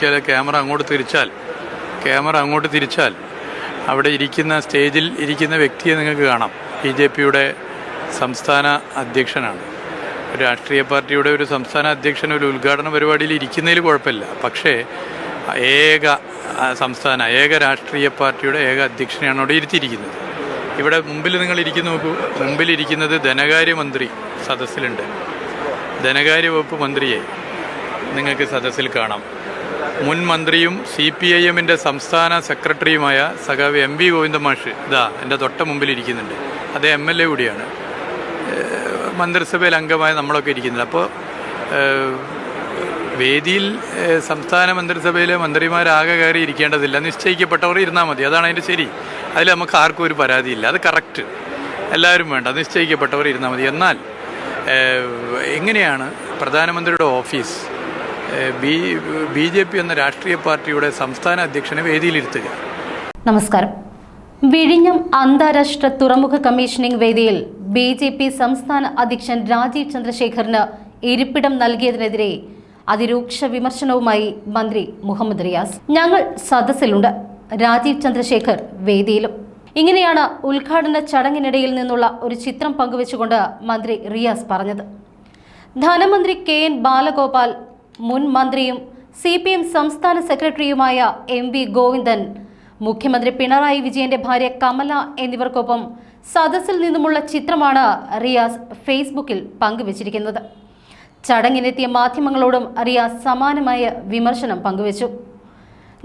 Camera അങ്ങോട്ട് തിരിച്ചാൽ camera അങ്ങോട്ട് തിരിച്ചാൽ അവിടെ ഇരിക്കുന്ന സ്റ്റേജിൽ ഇരിക്കുന്ന വ്യക്തിയെ നിങ്ങൾക്ക് കാണാം. ബി ജെ പിയുടെ സംസ്ഥാന അധ്യക്ഷനാണ്. ഒരു രാഷ്ട്രീയ പാർട്ടിയുടെ ഒരു സംസ്ഥാന അധ്യക്ഷൻ ഒരു ഉദ്ഘാടന പരിപാടിയിൽ ഇരിക്കുന്നതിൽ കുഴപ്പമില്ല. പക്ഷേ ഏക സംസ്ഥാന ഏക രാഷ്ട്രീയ പാർട്ടിയുടെ ഏക അധ്യക്ഷനെയാണ് അവിടെ ഇരുത്തിയിരിക്കുന്നത്. ഇവിടെ മുമ്പിൽ നിങ്ങൾ ഇരിക്കുന്നു നോക്കൂ. മുമ്പിലിരിക്കുന്നത് ധനകാര്യമന്ത്രി സദസ്സിലുണ്ട്. ധനകാര്യ വകുപ്പ് മന്ത്രിയെ നിങ്ങൾക്ക് സദസ്സിൽ കാണാം. മുൻ മന്ത്രിയും സി പി ഐ എമ്മിന്റെ സംസ്ഥാന സെക്രട്ടറിയുമായ സഖാവ് എം വി ഗോവിന്ദ മാഷ് ഇതാ എന്റെ തൊട്ട മുമ്പിൽ ഇരിക്കുന്നുണ്ട്. അത് എം എൽ എ കൂടിയാണ്. മന്ത്രിസഭയിൽ അംഗമായ നമ്മളൊക്കെ ഇരിക്കുന്നത് അപ്പോൾ വേദിയിൽ സംസ്ഥാന മന്ത്രിസഭയിലെ മന്ത്രിമാരാകെ കയറി ഇരിക്കേണ്ടതില്ല. നിശ്ചയിക്കപ്പെട്ടവർ ഇരുന്നാൽ മതി. അതാണ് അതിന്റെ ശരി. അതിൽ നമുക്ക് ആർക്കും ഒരു പരാതിയില്ല. അത് കറക്റ്റ്. എല്ലാവരും വേണ്ട. നിശ്ചയിക്കപ്പെട്ടവർ ഇരുന്നാൽ മതി. എന്നാൽ എങ്ങനെയാണ് പ്രധാനമന്ത്രിയുടെ office? B B J P എന്ന രാഷ്ട്രീയ പാർട്ടിയുടെ സംസ്ഥാന അധ്യക്ഷനെ വേദിയിലിരുത്തുക. നമസ്കാരം. വിഴിഞ്ഞം അന്താരാഷ്ട്ര തുറമുഖ കമ്മീഷനിംഗ് വേദിയിൽ ബി ജെ പി സംസ്ഥാന അധ്യക്ഷൻ രാജീവ് ചന്ദ്രശേഖറിന് ഇരിപ്പിടം നൽകിയതിനെതിരെ അതിരൂക്ഷ വിമർശനവുമായി മന്ത്രി മുഹമ്മദ് റിയാസ്. ഞങ്ങൾ സദസ്സിലുണ്ട്. രാജീവ് ചന്ദ്രശേഖർ വേദിയിലും. ഇങ്ങനെയാണ് ഉദ്ഘാടന ചടങ്ങിനിടയിൽ നിന്നുള്ള ഒരു ചിത്രം പങ്കുവച്ചുകൊണ്ട് മന്ത്രി റിയാസ് പറഞ്ഞത്. ധനമന്ത്രി കെ എൻ ബാലഗോപാൽ മുൻ മന്ത്രിയും സി പി എം സംസ്ഥാന സെക്രട്ടറിയുമായ എം വി ഗോവിന്ദൻ മുഖ്യമന്ത്രി പിണറായി വിജയന്റെ ഭാര്യ കമല എന്നിവർക്കൊപ്പം സദസ്സിൽ നിന്നുമുള്ള ചിത്രമാണ് റിയാസ് ഫേസ്ബുക്കിൽ പങ്കുവച്ചിരിക്കുന്നത്. ചടങ്ങിനെത്തിയ മാധ്യമങ്ങളോടും റിയാസ് സമാനമായ വിമർശനം പങ്കുവച്ചു.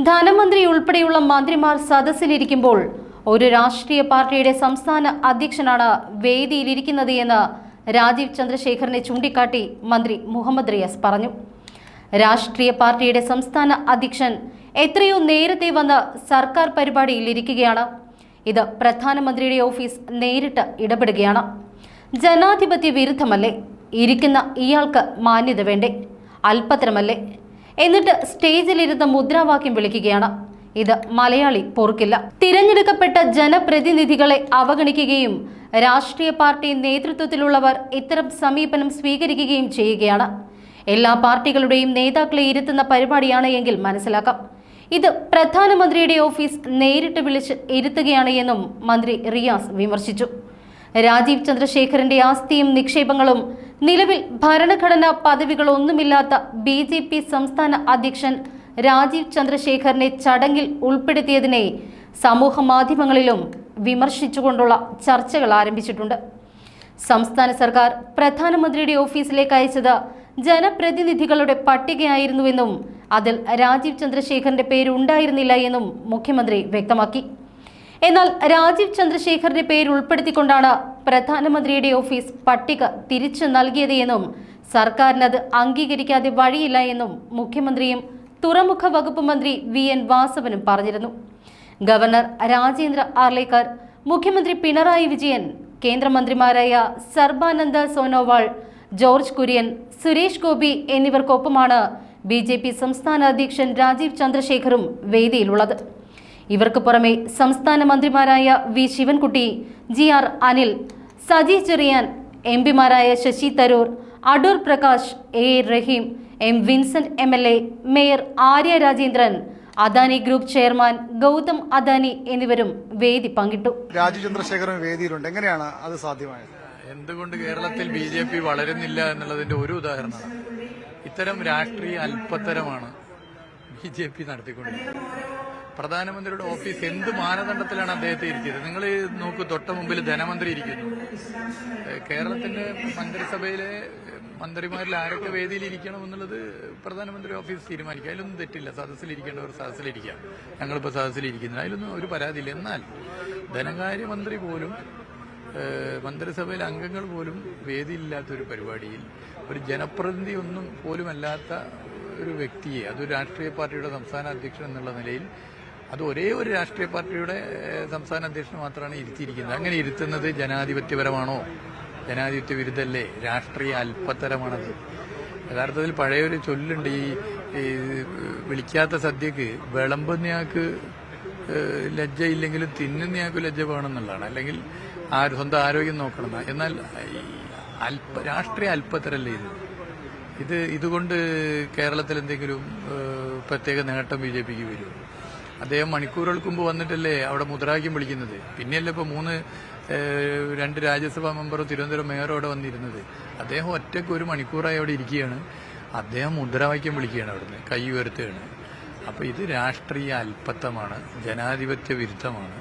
ധനമന്ത്രി ഉൾപ്പെടെയുള്ള മന്ത്രിമാർ സദസ്സിലിരിക്കുമ്പോൾ ഒരു രാഷ്ട്രീയ പാർട്ടിയുടെ സംസ്ഥാന അധ്യക്ഷനാണ് വേദിയിലിരിക്കുന്നത് എന്ന് രാജീവ് ചന്ദ്രശേഖറിനെ ചൂണ്ടിക്കാട്ടി മന്ത്രി മുഹമ്മദ് റിയാസ് പറഞ്ഞു. രാഷ്ട്രീയ പാർട്ടിയുടെ സംസ്ഥാന അധ്യക്ഷൻ എത്രയോ നേരത്തെ വന്ന് സർക്കാർ പരിപാടിയിൽ ഇരിക്കുകയാണ് ഇത് പ്രധാനമന്ത്രിയുടെ ഓഫീസ് നേരിട്ട് ഇടപെടുകയാണ്. ജനാധിപത്യ വിരുദ്ധമല്ലേ? ഇരിക്കുന്ന ഇയാൾക്ക് മാന്യത വേണ്ടേ? അല്പത്തരമല്ലേ? എന്നിട്ട് സ്റ്റേജിലിരുന്ന് മുദ്രാവാക്യം വിളിക്കുകയാണ്. ഇത് മലയാളി പൊറുക്കില്ല. തിരഞ്ഞെടുക്കപ്പെട്ട ജനപ്രതിനിധികളെ അവഗണിക്കുകയും രാഷ്ട്രീയ പാർട്ടി നേതൃത്വത്തിലുള്ളവർ ഇത്തരം സമീപനം സ്വീകരിക്കുകയും ചെയ്യുകയാണ്. എല്ലാ പാർട്ടികളുടെയും നേതാക്കളെ ഇരുത്തുന്ന പരിപാടിയാണ് എങ്കിൽ മനസ്സിലാക്കാം. ഇത് പ്രധാനമന്ത്രിയുടെ ഓഫീസ് നേരിട്ട് വിളിച്ച് ഇരുത്തുകയാണ് എന്നും മന്ത്രി റിയാസ് വിമർശിച്ചു. രാജീവ് ചന്ദ്രശേഖരന്റെ ആസ്തിയും നിക്ഷേപങ്ങളും നിലവിൽ ഭരണഘടനാ പദവികളൊന്നുമില്ലാത്ത ബി ജെ പി സംസ്ഥാന അധ്യക്ഷൻ രാജീവ് ചന്ദ്രശേഖരനെ ചടങ്ങിൽ ഉൾപ്പെടുത്തിയതിനെ സമൂഹ മാധ്യമങ്ങളിലും വിമർശിച്ചുകൊണ്ടുള്ള ചർച്ചകൾ ആരംഭിച്ചിട്ടുണ്ട്. സംസ്ഥാന സർക്കാർ പ്രധാനമന്ത്രിയുടെ ഓഫീസിലേക്ക് അയച്ചത് ജനപ്രതിനിധികളുടെ പട്ടികയായിരുന്നുവെന്നും അതിൽ രാജീവ് ചന്ദ്രശേഖറിന്റെ പേരുണ്ടായിരുന്നില്ല എന്നും മുഖ്യമന്ത്രി വ്യക്തമാക്കി. എന്നാൽ രാജീവ് ചന്ദ്രശേഖറിന്റെ പേര് ഉൾപ്പെടുത്തിക്കൊണ്ടാണ് പ്രധാനമന്ത്രിയുടെ ഓഫീസ് പട്ടിക തിരിച്ചു നൽകിയത് എന്നും സർക്കാരിനത് അംഗീകരിക്കാതെ വഴിയില്ല എന്നും മുഖ്യമന്ത്രിയും തുറമുഖ വകുപ്പ് മന്ത്രി വി. എൻ. വാസവനും പറഞ്ഞിരുന്നു. ഗവർണർ രാജേന്ദ്ര ആർലേക്കർ മുഖ്യമന്ത്രി പിണറായി വിജയൻ കേന്ദ്രമന്ത്രിമാരായ സർബാനന്ദ സോനോവാൾ ജോർജ് കുര്യൻ സുരേഷ് ഗോപി എന്നിവർക്കൊപ്പമാണ് ബി ജെ പി സംസ്ഥാന അധ്യക്ഷൻ രാജീവ് ചന്ദ്രശേഖറും വേദിയിലുള്ളത്. ഇവർക്ക് പുറമെ സംസ്ഥാന മന്ത്രിമാരായ V Sivankutty G R Anil Saji Cheriyan M പിമാരായ Shashi Tharoor Adoor Prakash A Rahim M Vincent M L A mayor Arya Rajendran Adani group chairman Gautam Adani എന്നിവരും വേദി പങ്കിട്ടു. രാജീവ് ചന്ദ്രശേഖരൻ വേദിയിലുണ്ട്. എങ്ങനെയാണ് അത് സാധ്യമായത്? എന്തുകൊണ്ട് കേരളത്തിൽ ബി ജെ പി വളരുന്നില്ല എന്നുള്ളതിന്റെ ഒരു ഉദാഹരണമാണ്. ഇത്തരം രാഷ്ട്രീയ അല്പത്തരമാണ് ബി ജെ പി നടത്തിക്കൊണ്ടിരിക്കുന്നത്. പ്രധാനമന്ത്രിയുടെ ഓഫീസ് എന്ത് മാനദണ്ഡത്തിലാണ് അദ്ദേഹത്തെ ഇരിക്കുന്നത്? നിങ്ങൾ നോക്കൂ തൊട്ട മുമ്പിൽ ധനമന്ത്രി ഇരിക്കുന്നു. കേരളത്തിന്റെ മന്ത്രിസഭയിലെ മന്ത്രിമാരിൽ ആരൊക്കെ വേദിയിൽ ഇരിക്കണം എന്നുള്ളത് പ്രധാനമന്ത്രി ഓഫീസ് തീരുമാനിക്കുക അതിലൊന്നും തെറ്റില്ല. സദസ്സിലിരിക്കേണ്ടവർ സദസ്സിലിരിക്കാം. ഞങ്ങളിപ്പോൾ സദസ്സിലിരിക്കുന്നത് അതിലൊന്നും ഒരു പരാതിയില്ല. എന്നാൽ ധനകാര്യമന്ത്രി പോലും ഏഹ് മന്ത്രിസഭയിലെ അംഗങ്ങൾ പോലും വേദിയില്ലാത്ത ഒരു പരിപാടിയിൽ ഒരു ജനപ്രതിനിധി ഒന്നും പോലുമല്ലാത്ത ഒരു വ്യക്തിയെ അതൊരു രാഷ്ട്രീയ പാർട്ടിയുടെ സംസ്ഥാന അധ്യക്ഷൻ എന്നുള്ള നിലയിൽ അത് ഒരേ ഒരു രാഷ്ട്രീയ പാർട്ടിയുടെ സംസ്ഥാന അധ്യക്ഷൻ മാത്രമാണ് ഇരുത്തിയിരിക്കുന്നത്. അങ്ങനെ ഇരുത്തുന്നത് ജനാധിപത്യപരമാണോ? ജനാധിപത്യ വിരുദ്ധല്ലേ? രാഷ്ട്രീയ അല്പത്തരമാണത്. യഥാർത്ഥത്തിൽ പഴയൊരു ചൊല്ലുണ്ട് ഈ വിളിക്കാത്ത സദ്യക്ക് വിളമ്പുന്നയാൾക്ക് ലജ്ജ ലജ്ജയില്ലെങ്കിലും തിന്നുന്നയാൾക്ക് ലജ്ജ വേണമെന്നുള്ളതാണ്. അല്ലെങ്കിൽ ആ സ്വന്തം ആരോഗ്യം നോക്കണം എന്നാ. എന്നാൽ അല്പ രാഷ്ട്രീയ അല്പത്തരല്ലേ ഇത്? ഇത് ഇതുകൊണ്ട് കേരളത്തിൽ എന്തെങ്കിലും പ്രത്യേക നേട്ടം ബി ജെ പിക്ക് വരും. അദ്ദേഹം മണിക്കൂറുകൾക്ക് മുമ്പ് വന്നിട്ടല്ലേ അവിടെ മുദ്രാവാക്യം വിളിക്കുന്നത്? പിന്നെയല്ലേ ഇപ്പോൾ മൂന്ന് രണ്ട് രാജ്യസഭാ മെമ്പറും തിരുവനന്തപുരം മേയറും അവിടെ വന്നിരുന്നത്. അദ്ദേഹം ഒറ്റയ്ക്ക് ഒരു മണിക്കൂറായി അവിടെ ഇരിക്കുകയാണ്. അദ്ദേഹം മുദ്രാവാക്യം വിളിക്കുകയാണ് അവിടുന്ന് കൈ ഉയർത്തുകയാണ്. അപ്പോൾ ഇത് രാഷ്ട്രീയ അല്പത്തമാണ് ജനാധിപത്യ വിരുദ്ധമാണ്.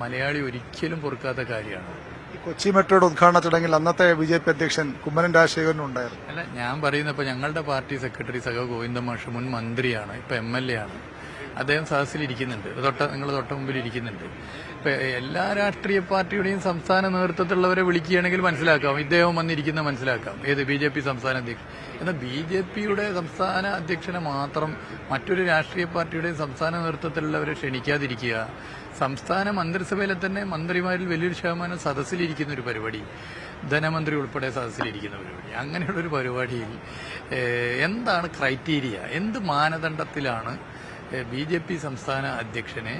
മലയാളി ഒരിക്കലും പൊറുക്കാത്ത കാര്യമാണ്. കൊച്ചി മെട്രോയുടെ ഉദ്ഘാടന ചടങ്ങിൽ അന്നത്തെ ബി ജെ പി അധ്യക്ഷൻ കുമ്മനം രാജശേഖരനും ഉണ്ടായിരുന്നു. അല്ല ഞാൻ പറയുന്നത് ഇപ്പോൾ ഞങ്ങളുടെ പാർട്ടി സെക്രട്ടറി സഹ ഗോവിന്ദ മാഷ് മുൻ മന്ത്രിയാണ് ഇപ്പം എം എൽ എ ആണ്. അദ്ദേഹം സദസ്സിൽ ഇരിക്കുന്നുണ്ട്. തൊട്ട നിങ്ങൾ തൊട്ട മുമ്പിൽ ഇരിക്കുന്നുണ്ട്. ഇപ്പം എല്ലാ രാഷ്ട്രീയ പാർട്ടിയുടെയും സംസ്ഥാന നേതൃത്വത്തിലുള്ളവരെ വിളിക്കുകയാണെങ്കിൽ മനസ്സിലാക്കാം. ഇദ്ദേഹം വന്നിരിക്കുന്ന മനസ്സിലാക്കാം. ഏത് ബി ജെ പി സംസ്ഥാന അധ്യക്ഷൻ എന്നാൽ ബി ജെ പിയുടെ സംസ്ഥാന അധ്യക്ഷനെ മാത്രം മറ്റൊരു രാഷ്ട്രീയ പാർട്ടിയുടെയും സംസ്ഥാന നേതൃത്വത്തിലുള്ളവരെ ക്ഷണിക്കാതിരിക്കുക. സംസ്ഥാന മന്ത്രിസഭയിലെ തന്നെ മന്ത്രിമാരിൽ വലിയൊരു ശതമാനം സദസ്സിലിരിക്കുന്ന ഒരു പരിപാടി. ധനമന്ത്രി ഉൾപ്പെടെ സദസ്സിലിരിക്കുന്ന പരിപാടി. അങ്ങനെയുള്ള ഒരു പരിപാടിയിൽ എന്താണ് ക്രൈറ്റീരിയ? എന്ത് മാനദണ്ഡത്തിലാണ് ബി ജെ പി സംസ്ഥാന അധ്യക്ഷനെ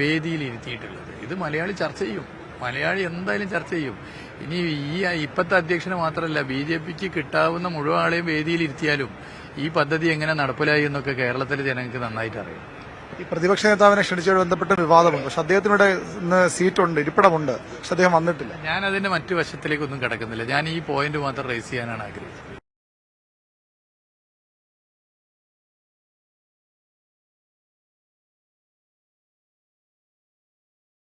വേദിയിൽ ഇരുത്തിയിട്ടുള്ളത് ഇത് മലയാളി ചർച്ച ചെയ്യും. മലയാളി എന്തായാലും ചർച്ച ചെയ്യും. ഇനി ഈ ഇപ്പോഴത്തെ അധ്യക്ഷന് മാത്രമല്ല ബി ജെ പിക്ക് കിട്ടാവുന്ന മുഴുവൻ ആളെയും വേദിയിൽ ഇരുത്തിയാലും ഈ പദ്ധതി എങ്ങനെ നടപ്പിലായി എന്നൊക്കെ കേരളത്തിലെ ജനങ്ങൾക്ക് നന്നായിട്ട് അറിയാം. ഈ പ്രതിപക്ഷ നേതാവിനെ ക്ഷണിച്ചോട് ബന്ധപ്പെട്ട വിവാദമുണ്ട്. പക്ഷെ അദ്ദേഹത്തിനിവിടെ ഇന്ന് സീറ്റുണ്ട് ഇരിപ്പിടമുണ്ട്. പക്ഷെ അദ്ദേഹം വന്നിട്ടില്ല. ഞാൻ അതിന്റെ മറ്റു വശത്തിലേക്കൊന്നും കിടക്കുന്നില്ല. ഞാൻ ഈ പോയിന്റ് മാത്രം റേസ് ചെയ്യാനാണ് ആഗ്രഹിച്ചത്.